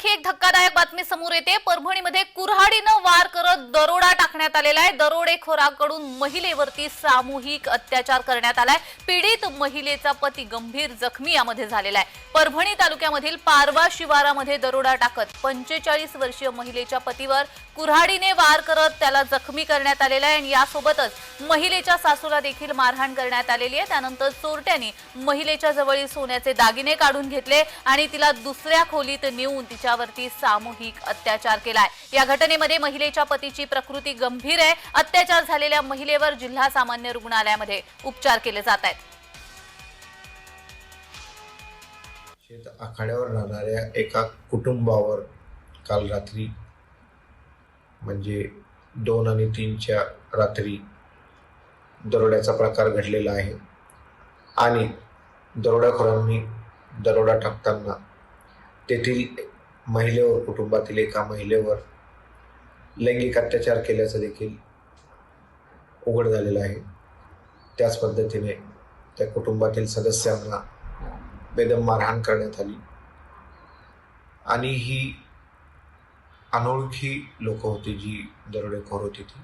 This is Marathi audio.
आणखी एक धक्कादायक बातमी समोर येते. परभणीमध्ये कुऱ्हाडीनं वार दरोडा टाकण्यात आलेला आहे. दरोडेखोराकडून महिलेवरती सामूहिक अत्याचार करण्यात आलाय. पीडित महिलेचा पती गंभीर जखमी यामध्ये झालेला आहे. परभणी तालुक्यामधील पारवा शिवारामध्ये दरोडा टाकत पंचेचाळीस वर्षीय महिलेच्या पतीवर कुऱ्हाडीने वार करत त्याला जखमी करण्यात आलेला आहे. आणि यासोबतच महिलेच्या सासूला देखील मारहाण करण्यात आलेली आहे. त्यानंतर चोरट्यांनी महिलेच्या जवळील सोन्याचे दागिने काढून घेतले आणि तिला दुसऱ्या खोलीत नेऊन तिच्यावरती सामूहिक अत्याचार केलाय. या घटनेमध्ये महिलेच्या पतीची प्रकृती गंभीर आहे. अत्याचार झालेल्या महिलेवर जिल्हा सामान्य रुग्णालयामध्ये उपचार केले जात आहेत. शेत आखाड्यावर राहणाऱ्या एका कुटुंबावर काल रात्री म्हणजे दोन आणि तीनच्या रात्री दरोड्याचा प्रकार घडलेला आहे. आणि दरोडाखोरांनी दरोडा टाकताना तेथील महिलेवर कुटुंबातील एका महिलेवर लैंगिक अत्याचार केल्याचं देखील उघड झालेलं आहे. त्याच पद्धतीने त्या कुटुंबातील सदस्यांना बेदम मारहाण करण्यात आली. आणि ही अनोळखी लोक होती जी दरोडेखोर होती ती.